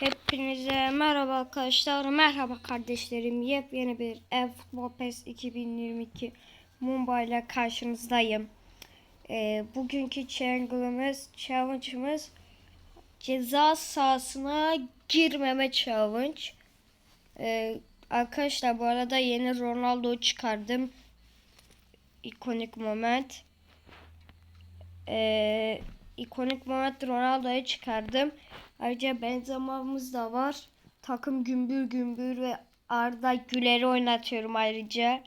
Hepinize merhaba arkadaşlar, merhaba kardeşlerim. Yepyeni bir Ev Futbol PES 2022 Mumbai ile karşınızdayım. Ee, bugünkü challenge'ımız, challenge'ımız ceza sahasına girmeme challenge. Ee, arkadaşlar bu arada yeni Ronaldo'yu çıkardım. İkonik moment. Ee, ikonik moment Ronaldo'yu çıkardım. Ayrıca Benzema'mız da var. Takım gümbür gümbür ve Arda Güler'i oynatıyorum ayrıca.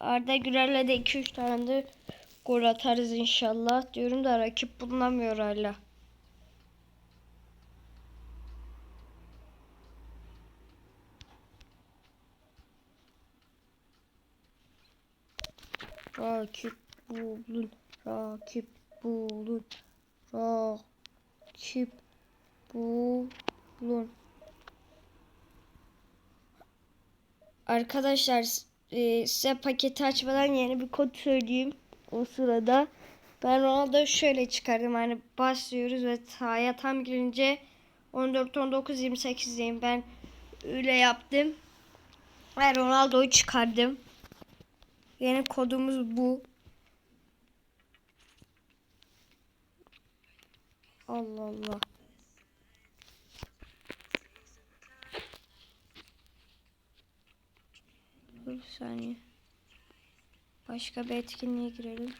Arda Güler'le de 2-3 tane de gol atarız inşallah. Diyorum da rakip bulunamıyor hala. Rakip bulun. Rakip bulun. Rakip bulun. Arkadaşlar e, size paketi açmadan yeni bir kod söyleyeyim. O sırada ben Ronaldo'yu şöyle çıkardım. Hani başlıyoruz ve sahaya tam girince 14 19 28'deyim. Ben öyle yaptım. Ve Ronaldo'yu çıkardım. Yeni kodumuz bu. Allah Allah. Bir saniye. Başka bir etkinliğe girelim.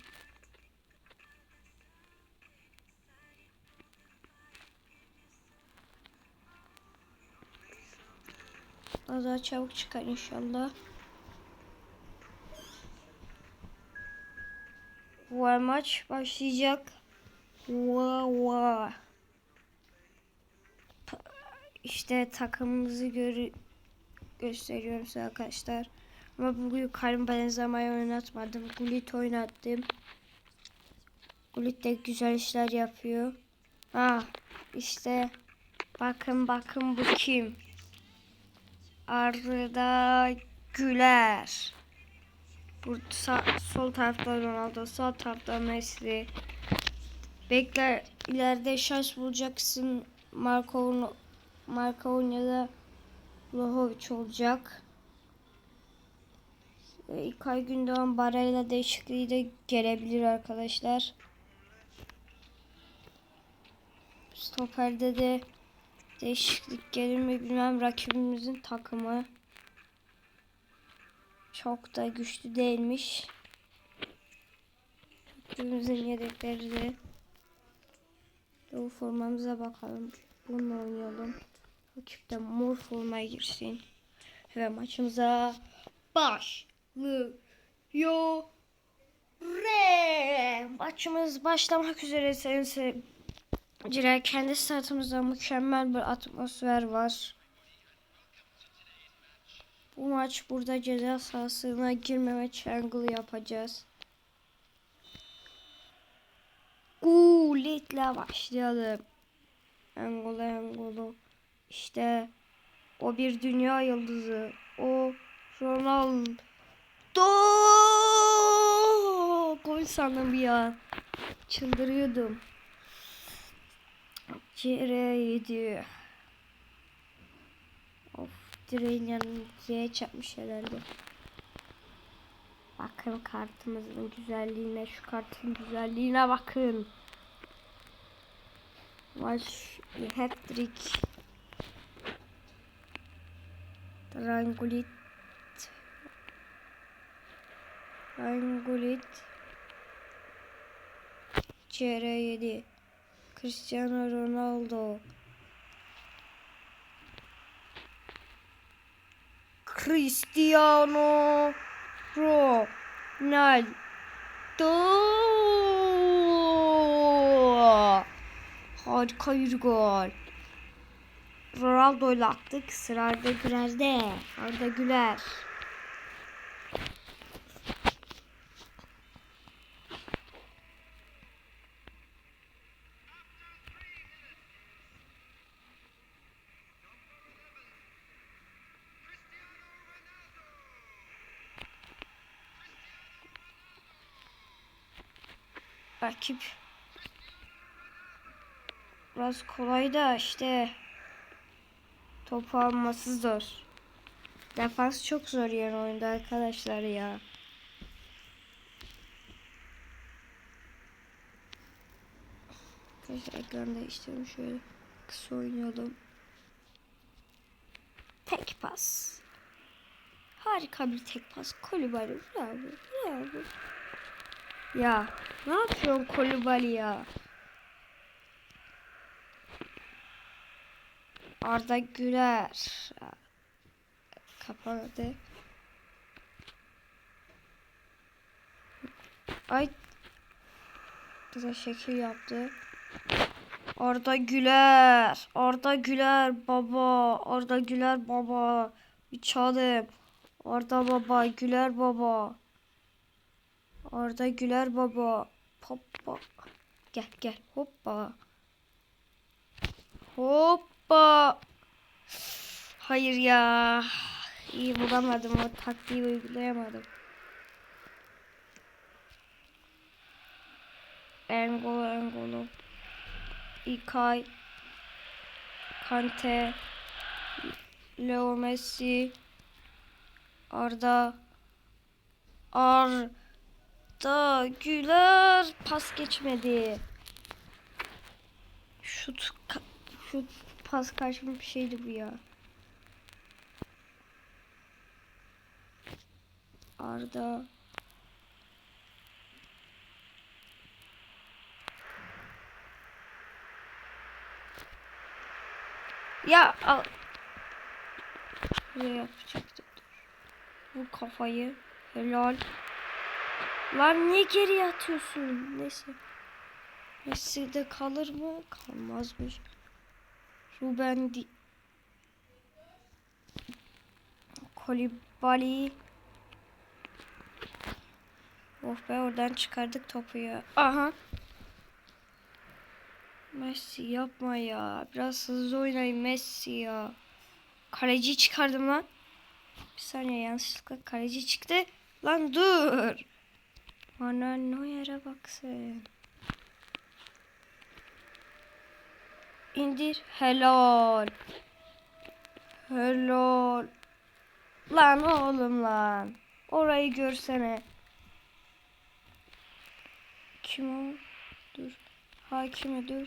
Az daha çabuk çıkar inşallah. Var maç başlayacak. Wow. İşte takımımızı gör gösteriyorum size arkadaşlar. Ama bugün Karim Benzema'yı oynatmadım. Gullit oynattım. Gullit de güzel işler yapıyor. Ha işte bakın bakın bu kim? Arda Güler. Bu sağ, sol tarafta Ronaldo, sağ tarafta Messi. Bekler ileride şans bulacaksın. Marco Marco ya da Lohovic olacak. İlkay Gündoğan Barella değişikliği de gelebilir arkadaşlar. Stoper'de de değişiklik gelir mi bilmem rakibimizin takımı çok da güçlü değilmiş. Rakibimizin yedekleri de bu formamıza bakalım. Bununla oynayalım. Rakip de mor formaya girsin. Ve maçımıza başlıyor. Maçımız başlamak üzere sayın seyirciler. Kendi startımızda mükemmel bir atmosfer var. Bu maç burada ceza sahasına girmeme triangle yapacağız. Gulit'le başlayalım. Angolo Angolo. İşte o bir dünya yıldızı. O Ronaldo. Gol sandım bir an. Çıldırıyordum. Cire'ydi. Of direğin yanına çarpmış herhalde. Bakın kartımızın güzelliğine, şu kartın güzelliğine bakın. Maç hat-trick. Rangulit. Rangulit. CR7. Cristiano Ronaldo. Cristiano Ronaldo. Harika bir gol. Ronaldo ile attık. Sıra Arda Güler'de. Arda Güler. Rakip biraz kolay da işte topu alması zor. Defans çok zor yani oyunda arkadaşlar ya. Arkadaşlar ekran değiştirelim şöyle kısa oynayalım. Tek pas. Harika bir tek pas. Kolibali bravo bravo. Ya ne yapıyorsun Kolibali ya? Arda Güler. Kapandı. Ay. Bize şekil yaptı. Arda Güler. Arda Güler baba. Arda Güler baba. Bir çalım. Arda baba. Güler baba. Arda Güler baba. Papa. Gel gel. Hoppa. Hoppa. Hayır ya. İyi bulamadım. O taktiği uygulayamadım. Engolo Engolo. İkay. Kante. Leo Messi. Arda. Arda Güler. Pas geçmedi. Şut şut pas kaçmış bir şeydi bu ya. Arda. Ya al. Buraya yapacaktım. Bu kafayı. Helal. Lan niye geri atıyorsun? Neyse. Messi'de kalır mı? Kalmazmış. Ruben Di Kolibali Oh be oradan çıkardık topu ya. Aha. Messi yapma ya. Biraz hızlı oynayın Messi ya. Kaleci çıkardım lan. Bir saniye yanlışlıkla kaleci çıktı. Lan dur. Manuel Neuer'e baksın. İndir. Helal. Helal. Lan oğlum lan. Orayı görsene. Kim o? Dur. Hakimi dur.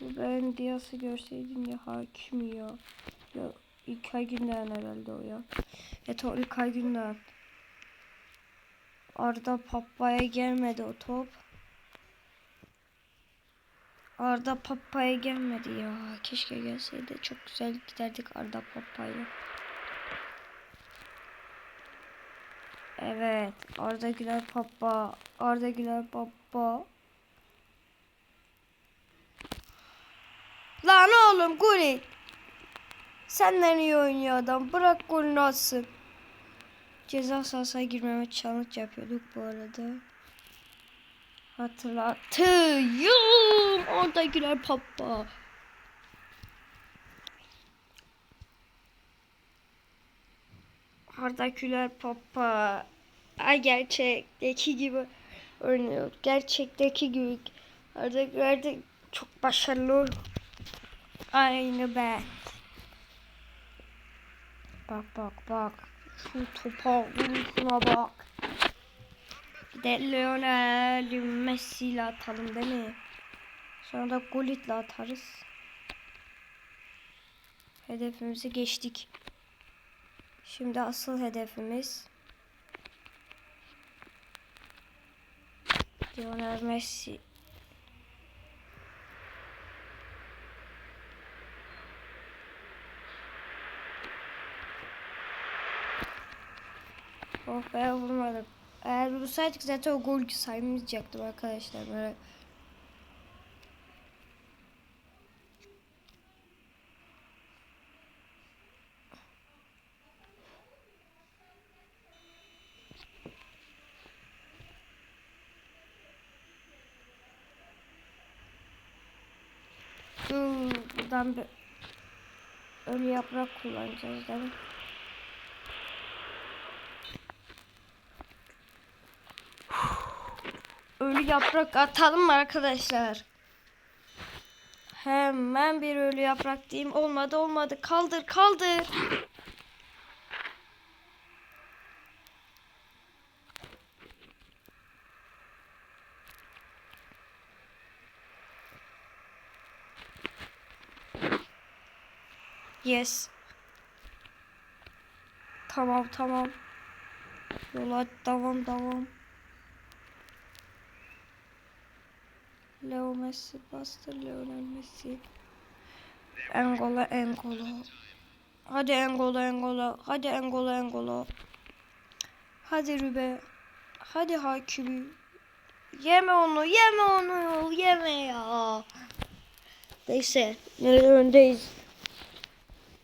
Bu ben Dias'ı görseydim ya hakimi ya. Ya İlkay Gündoğan herhalde o ya. Evet o İlkay Gündoğan. Arda Pappa'ya gelmedi o top. Arda Pappa'ya gelmedi ya. Keşke gelseydi. Çok güzel giderdik Arda Pappa'yla. Evet. Arda Güler Pappa. Arda Güler Pappa. Lan oğlum Guli. Senden iyi oynuyor adam. Bırak golünü atsın. Ceza sahasına girmeme challenge yapıyorduk bu arada. Hatırlattım. Arda Güler Pappa. Arda Güler Pappa. Ay gerçekteki gibi oynuyor. Gerçekteki gibi. Arda Güler de çok başarılı. Aynı ben. Bak bak bak. Şu topa vuruşuna bak. Bir de Lionel Messi ile atalım değil mi? Sonra da Gullit ile atarız. Hedefimizi geçtik. Şimdi asıl hedefimiz Lionel Messi. Oh be vurmadım. Eğer vursaydık zaten o gol saymayacaktım arkadaşlar. Böyle buradan bir ölü yaprak kullanacağız değil mi? Ölü yaprak atalım mı arkadaşlar? Hemen bir ölü yaprak diyeyim. Olmadı olmadı. Kaldır kaldır. Yes. Tamam tamam. Yola devam devam. Leo Messi bastır Lionel Messi. Engola Engola. Hadi Engola Engola. Hadi Engola Engola. Hadi Rübe. Hadi Hakimi. Yeme onu, yeme onu, yeme ya. Neyse, öndeyiz.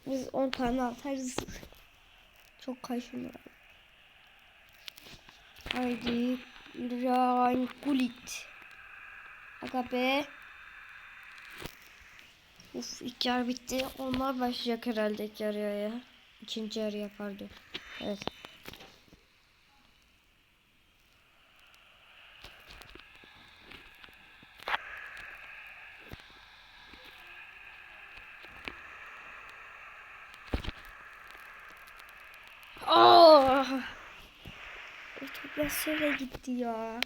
Biz 10 tane atarız. Çok kaşınıyor. Haydi. Ryan Gullit. Aga be. Uf ilk yarı bitti. Onlar başlayacak herhalde ilk yarıya ya. İkinci yarı yapardı. Evet. Aa! Çok nasıl gitti ya.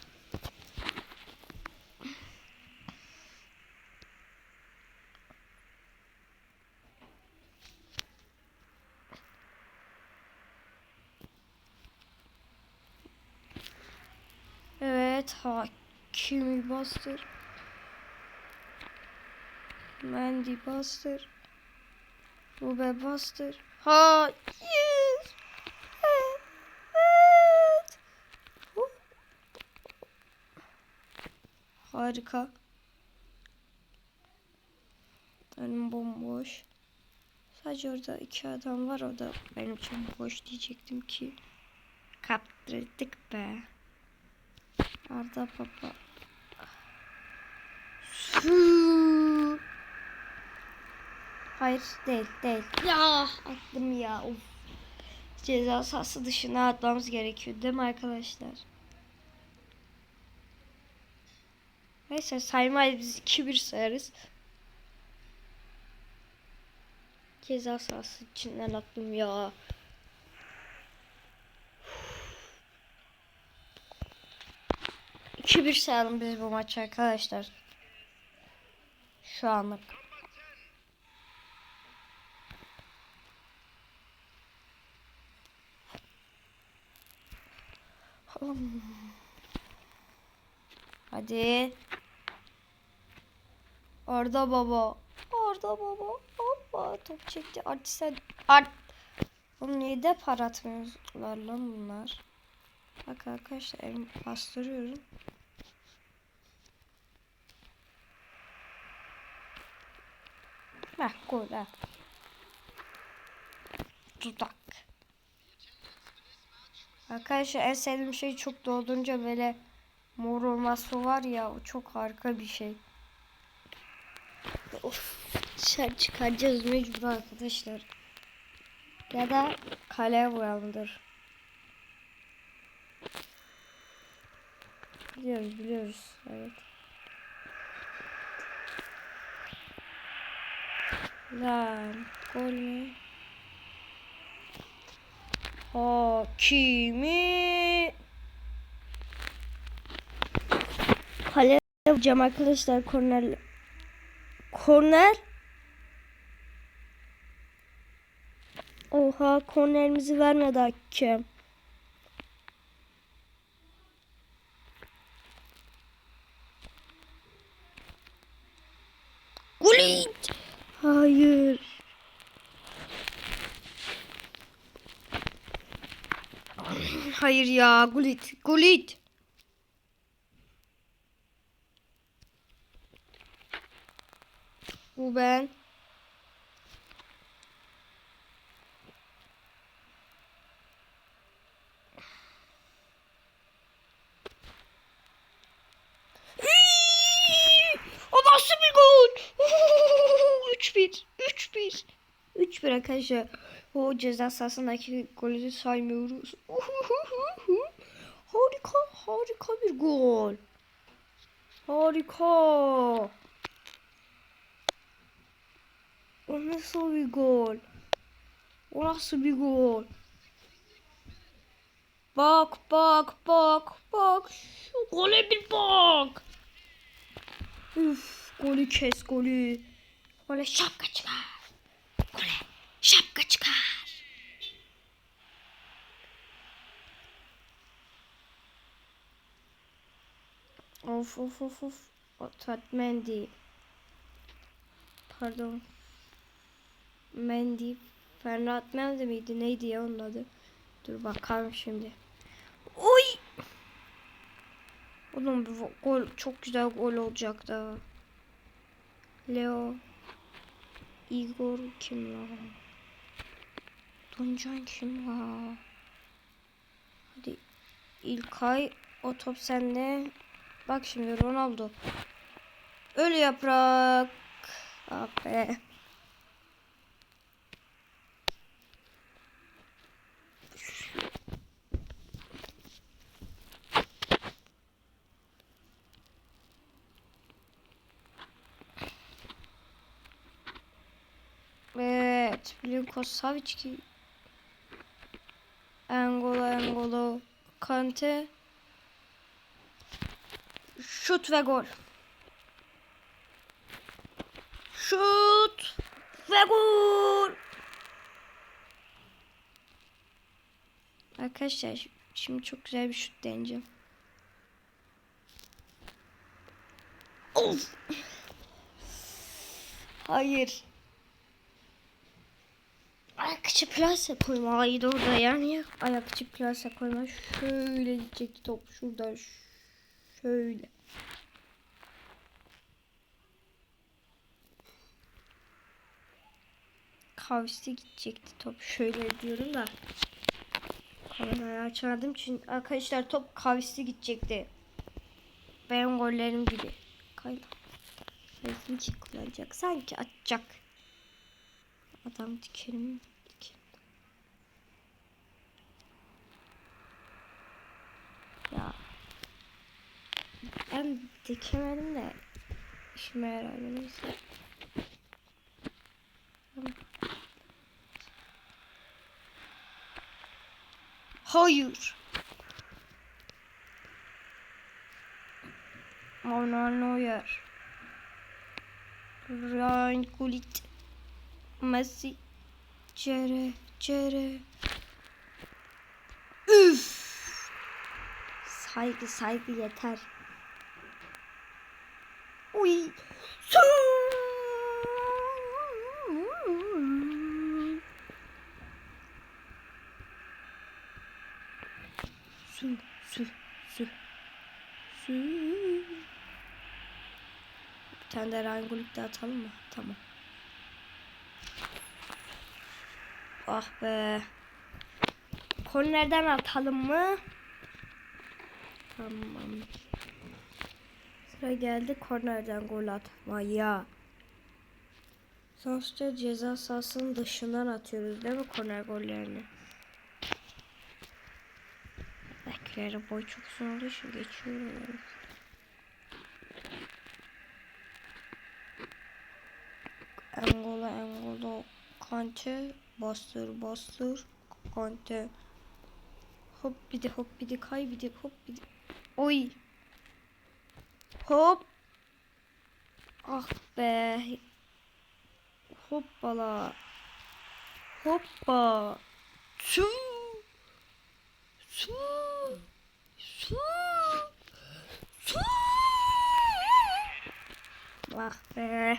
Evet, Hakimi bastır. Mendy bastır. Rube bastır. Hayır. Evet. Harika. Önüm bomboş. Sadece orada iki adam var. O da benim için boş diyecektim ki. Kaptırdık be. Arda baba. Su. Hayır değil değil. Ya attım ya. Of. Ceza sahası dışına atmamız gerekiyor değil mi arkadaşlar? Neyse saymayız biz 2-1 sayarız. Ceza sahası içinden attım ya. İki bir sayalım biz bu maçı arkadaşlar. Şu anlık. Hadi. Arda baba. Arda baba. Hoppa top çekti. Artistler. Art. Oğlum niye de para atmıyorlar lan bunlar? Bak arkadaşlar elimi bastırıyorum. Heh gol ha. Dudak. Arkadaşlar en sevdiğim şey çok doldurunca böyle mor olması var ya o çok harika bir şey. Of dışarı çıkaracağız mecbur arkadaşlar. Ya da kale uyandır. Biliyoruz biliyoruz evet. Lan gol mü? Hakimi. Kale yapacağım arkadaşlar korner. Korner. Oha kornerimizi vermedi hakem. Gullit. Hayır. Hayır ya Gullit. Gullit. Bu ben. O nasıl bir gol? 3-1. 3-1. 3-1 arkadaşlar. O ceza sahasındaki golü saymıyoruz. Harika, harika bir gol. Harika. O nasıl bir gol? O nasıl bir gol? Bak bak bak bak. Şu gole bir bak. Üf golü kes golü. Gole şapka çıkar. Gole şapka çıkar. Of of of of. Tat Mendy. Pardon. Mendy. Ferhat Mendy miydi? Neydi ya onun adı? Dur bakalım şimdi. Oy! Oğlum bu gol çok güzel gol olacak da. Leo. Igor kim la? Doncan kim la? Hadi İlkay o top sende. Bak şimdi Ronaldo. Ölü yaprak. Ah be. Evet. Milinko Savic ki. Angolo Angolo. Kante. Şut ve gol. Şut ve gol. Arkadaşlar şimdi çok güzel bir şut deneyeceğim. Of. Hayır. Ayakçı plase koymalıydı orada yani. Ayakçı plase koyma. Şöyle gidecekti top şuradan. Şöyle. Kaviste gidecekti top. Şöyle diyorum da. Kamerayı açardım çünkü arkadaşlar top kaviste gidecekti. Benim gollerim gibi. Kayla. Resmi ki kullanacak. Sanki atacak. Adam dikerim. dikerim. Ya. Ben dikemedim de işime yaradı neyse. Hayır. Manuel Neuer. Ryan Gullit. Messi. Cere. Cere. Üf. Saygı saygı yeter. Uy. Su. Su, su, su, su. Bir tane de rangolik de atalım mı? Tamam. Ah be. Kornerden atalım mı? Tamam. Sıra geldi kornerden gol atmaya. Sonuçta ceza sahasının dışından atıyoruz değil mi korner gollerini? Belkileri boy çok uzun olduğu için geçiyorum. Angola Angola Kante bastır bastır Kante. Hop bir de hop bir de kay bir de hop bir de Oy! Hop! Ah be! Hoppala! Hoppa! Su Su Su. Su. Ah be.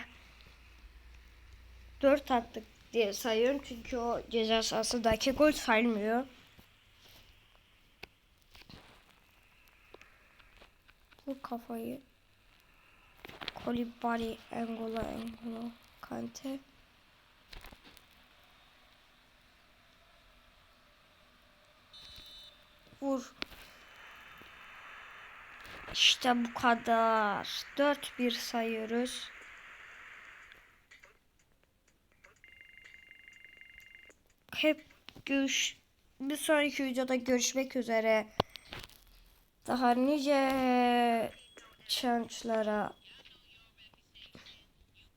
4 attık diye sayıyorum çünkü o ceza sahasındaki gol saymıyor. Bu kafayı Kolibali Angola Angola Kante İşte bu kadar. 4-1 sayıyoruz. Hep görüş bir sonraki videoda görüşmek üzere. Daha nice challenge'lara